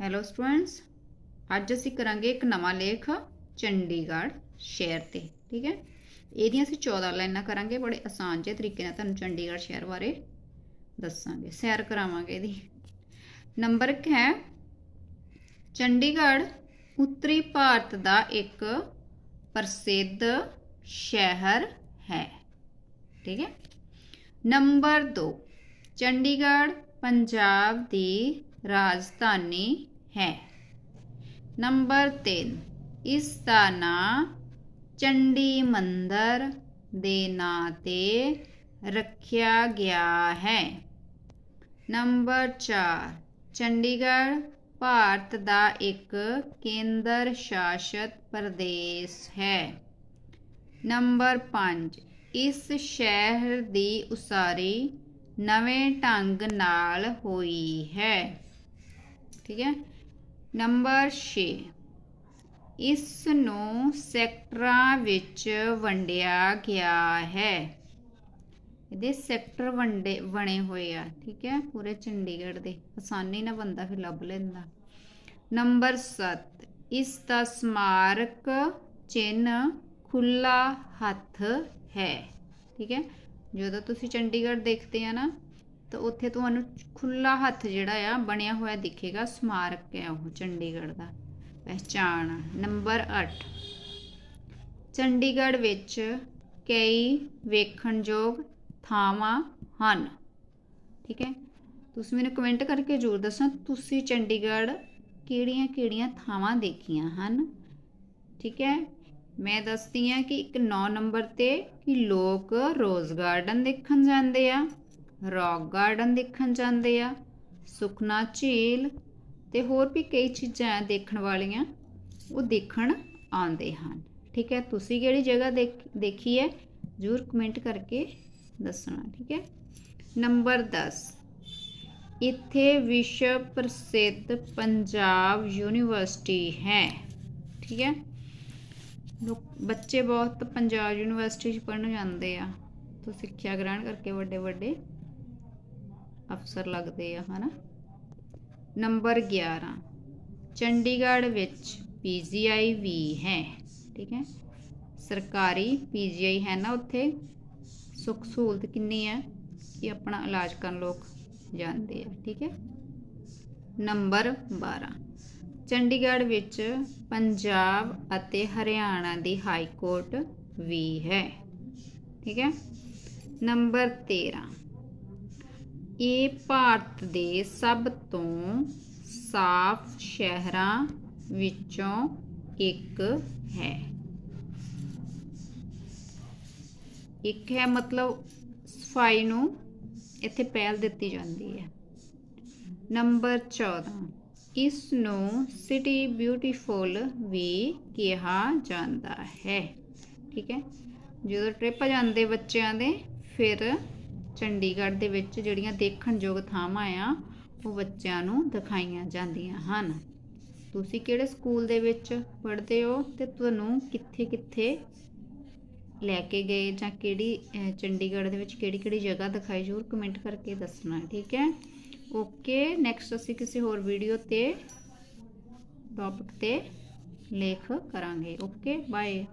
Hello students ਅੱਜ ਅਸੀਂ ਕਰਾਂਗੇ ਇੱਕ ਨਵਾਂ ਲੇਖ, ਚੰਡੀਗੜ੍ਹ ਸ਼ਹਿਰ ਤੇ, ਠੀਕ ਹੈ? ਇਹਦੀਆਂ ਅਸੀਂ 14 ਲਾਈਨਾਂ ਕਰਾਂਗੇ, ਬੜੇ ਆਸਾਨ ਜਿਹੇ ਤਰੀਕੇ ਨਾਲ ਤੁਹਾਨੂੰ ਚੰਡੀਗੜ੍ਹ ਸ਼ਹਿਰ ਬਾਰੇ ਦੱਸਾਂਗੇ, ਸੈਰ ਕਰਾਵਾਂਗੇ ਇਹਦੀ। ਨੰਬਰ 1 ਹੈ, ਚੰਡੀਗੜ੍ਹ ਉੱਤਰੀ ਭਾਰਤ ਦਾ ਇੱਕ ਪ੍ਰਸਿੱਧ ਸ਼ਹਿਰ ਹੈ, ਠੀਕ ਹੈ? ਨੰਬਰ 2 ਚੰਡੀਗੜ੍ਹ ਪੰਜਾਬ ਦੀ ਰਾਜਧਾਨੀ ਹੈ। ਨੰਬਰ 3 ਇਸ ਦਾ ਨਾਂ ਚੰਡੀ ਮੰਦਰ ਦੇ ਨਾਂ ਤੇ ਰੱਖਿਆ ਗਿਆ ਹੈ। ਨੰਬਰ 4 ਚੰਡੀਗੜ੍ਹ ਭਾਰਤ ਦਾ ਇੱਕ ਕੇਂਦਰ ਸ਼ਾਸਤ ਪ੍ਰਦੇਸ਼ ਹੈ। ਨੰਬਰ 5 ਇਸ ਸ਼ਹਿਰ ਦੀ ਉਸਾਰੀ ਨਵੇਂ ਢੰਗ ਨਾਲ ਹੋਈ ਹੈ। ਠੀਕ ਹੈ। ਨੰਬਰ 6 ਇਸ ਨੂੰ ਸੈਕਟਰਾਂ ਵਿੱਚ ਵੰਡਿਆ ਗਿਆ ਹੈ। ਇਹਦੇ ਸੈਕਟਰ ਵੰਡੇ, ਬਣੇ ਹੋਏ ਆ, ਠੀਕ ਹੈ, ਪੂਰੇ ਚੰਡੀਗੜ੍ਹ ਦੇ। ਆਸਾਨੀ ਨਾਲ ਬੰਦਾ ਫਿਰ ਲੱਭ ਲੈਂਦਾ। ਨੰਬਰ 7 ਇਸ ਦਾ ਸਮਾਰਕ ਚਿੰਨ੍ਹ ਖੁੱਲਾ ਹੱਥ ਹੈ, ਠੀਕ ਹੈ। ਜਦੋਂ ਤੁਸੀਂ ਚੰਡੀਗੜ੍ਹ ਦੇਖਦੇ ਆ ਨਾ ਤਾਂ ਉੱਥੇ ਤੁਹਾਨੂੰ ਖੁੱਲਾ ਹੱਥ ਜਿਹੜਾ ਆ ਬਣਿਆ ਹੋਇਆ ਦਿਖੇਗਾ ਸਮਾਰਕ ਹੈ ਉਹ ਚੰਡੀਗੜ੍ਹ ਦਾ। ਪਹਿਚਾਣ ਨੰਬਰ 8 ਚੰਡੀਗੜ੍ਹ ਵਿੱਚ ਕਈ ਵੇਖਣਯੋਗ ਥਾਵਾਂ ਹਨ। ਠੀਕ ਹੈ? ਤੁਸੀਂ ਮੈਨੂੰ ਕਮੈਂਟ ਕਰਕੇ ਜ਼ਰੂਰ ਦੱਸੋ, ਤੁਸੀਂ ਚੰਡੀਗੜ੍ਹ ਕਿਹੜੀਆਂ-ਕਿਹੜੀਆਂ ਥਾਵਾਂ ਦੇਖੀਆਂ ਹਨ? ਠੀਕ ਹੈ? ਮੈਂ ਦੱਸਦੀ ਹਾਂ ਕਿ ਇੱਕ 9 ਨੰਬਰ ਤੇ ਕਿ ਲੋਕ ਰੋਜ਼ ਗਾਰਡਨ ਦੇਖਣ ਜਾਂਦੇ ਆ। ਰੌਕ ਗਾਰਡਨ ਦੇਖਣ ਜਾਂਦੇ ਆ, ਸੁਖਨਾ ਝੀਲ ਤੇ ਹੋਰ ਵੀ ਕਈ ਚੀਜ਼ਾਂ ਦੇਖਣ ਵਾਲੀਆਂ, ਉਹ ਦੇਖਣ ਆਉਂਦੇ ਹਨ। ਠੀਕ ਹੈ, ਤੁਸੀਂ ਕਿਹੜੀ ਜਗ੍ਹਾ ਦੇਖੀ ਹੈ? ਜ਼ਰੂਰ ਕਮੈਂਟ ਕਰਕੇ ਦੱਸਣਾ, ਠੀਕ ਹੈ? ਨੰਬਰ 10 ਇੱਥੇ ਵਿਸ਼ਵ ਪ੍ਰਸਿੱਧ ਪੰਜਾਬ ਯੂਨੀਵਰਸਿਟੀ ਹੈ। ਠੀਕ ਹੈ? ਲੋਕ, ਬੱਚੇ ਬਹੁਤ ਪੰਜਾਬ ਯੂਨੀਵਰਸਿਟੀ 'ਚ ਪੜ੍ਹਨ ਜਾਂਦੇ ਆ। ਤੋਂ ਸਿੱਖਿਆ ਗ੍ਰਹਿਣ ਕਰਕੇ ਵੱਡੇ ਵੱਡੇ ਅਫਸਰ ਲੱਗਦੇ ਆ, ਹਨਾ? ਨੰਬਰ 11 ਚੰਡੀਗੜ੍ਹ ਵਿੱਚ ਪੀਜੀਆਈ ਵੀ ਹੈ, ਠੀਕ ਹੈ? ਸਰਕਾਰੀ ਪੀਜੀਆਈ ਹੈ ਨਾ ਉੱਥੇ? ਸੁੱਖ ਸਹੂਲਤ ਕਿੰਨੀ ਹੈ ਕਿ ਆਪਣਾ ਇਲਾਜ ਕਰਨ ਲੋਕ ਜਾਂਦੇ ਆ, ਠੀਕ ਹੈ? ਨੰਬਰ 12 ਚੰਡੀਗੜ੍ਹ ਵਿੱਚ ਪੰਜਾਬ ਅਤੇ ਹਰਿਆਣਾ ਦੀ ਹਾਈ ਕੋਰਟ ਵੀ ਹੈ, ਠੀਕ ਹੈ? ਨੰਬਰ 13 ਇਹ ਭਾਰਤ ਦੇ ਸਭ ਤੋਂ ਸਾਫ਼ ਸ਼ਹਿਰਾਂ ਵਿੱਚੋਂ ਇੱਕ ਹੈ। ਇੱਕ ਹੈ ਮਤਲਬ ਸਫ਼ਾਈ ਨੂੰ ਇੱਥੇ ਪਹਿਲ ਦਿੱਤੀ ਜਾਂਦੀ ਹੈ। ਨੰਬਰ 14 ਇਸ ਨੂੰ ਸਿਟੀ ਬਿਊਟੀਫੁਲ ਵੀ ਕਿਹਾ ਜਾਂਦਾ ਹੈ। ਠੀਕ ਹੈ? ਜਦੋਂ ਟ੍ਰਿਪ ਜਾਂਦੇ ਬੱਚਿਆਂ ਦੇ, ਫਿਰ ਚੰਡੀਗੜ੍ਹ ਦੇ ਵਿੱਚ ਜਿਹੜੀਆਂ ਦੇਖਣਯੋਗ ਥਾਵਾਂ ਆ, ਉਹ ਬੱਚਿਆਂ ਨੂੰ ਦਿਖਾਈਆਂ ਜਾਂਦੀਆਂ ਹਨ। ਤੁਸੀਂ ਕਿਹੜੇ ਸਕੂਲ ਦੇ ਵਿੱਚ ਪੜ੍ਹਦੇ ਹੋ ਤੇ ਤੁਹਾਨੂੰ ਕਿੱਥੇ ਕਿੱਥੇ ਲੈ ਕੇ ਗਏ ਜਾਂ ਕਿਹੜੀ ਚੰਡੀਗੜ੍ਹ ਦੇ ਵਿੱਚ ਕਿਹੜੀ ਕਿਹੜੀ ਜਗ੍ਹਾ ਦਿਖਾਈ? ਜ਼ਰੂਰ ਕਮੈਂਟ ਕਰਕੇ ਦੱਸਣਾ, ਠੀਕ ਹੈ? ਓਕੇ ਨੈਕਸਟ ਅਸੀਂ ਕਿਸੇ ਹੋਰ ਵੀਡੀਓ ਤੇ ਟੌਪਿਕ ਤੇ ਲੇਖ ਕਰਾਂਗੇ। Okay bye